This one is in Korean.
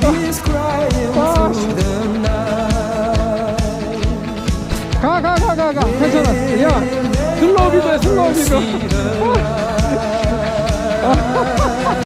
Baby's crying through the night. 가, 가, 가, 가, 가. 괜찮아. 야, 슬로우 비벼, 슬로우 비벼.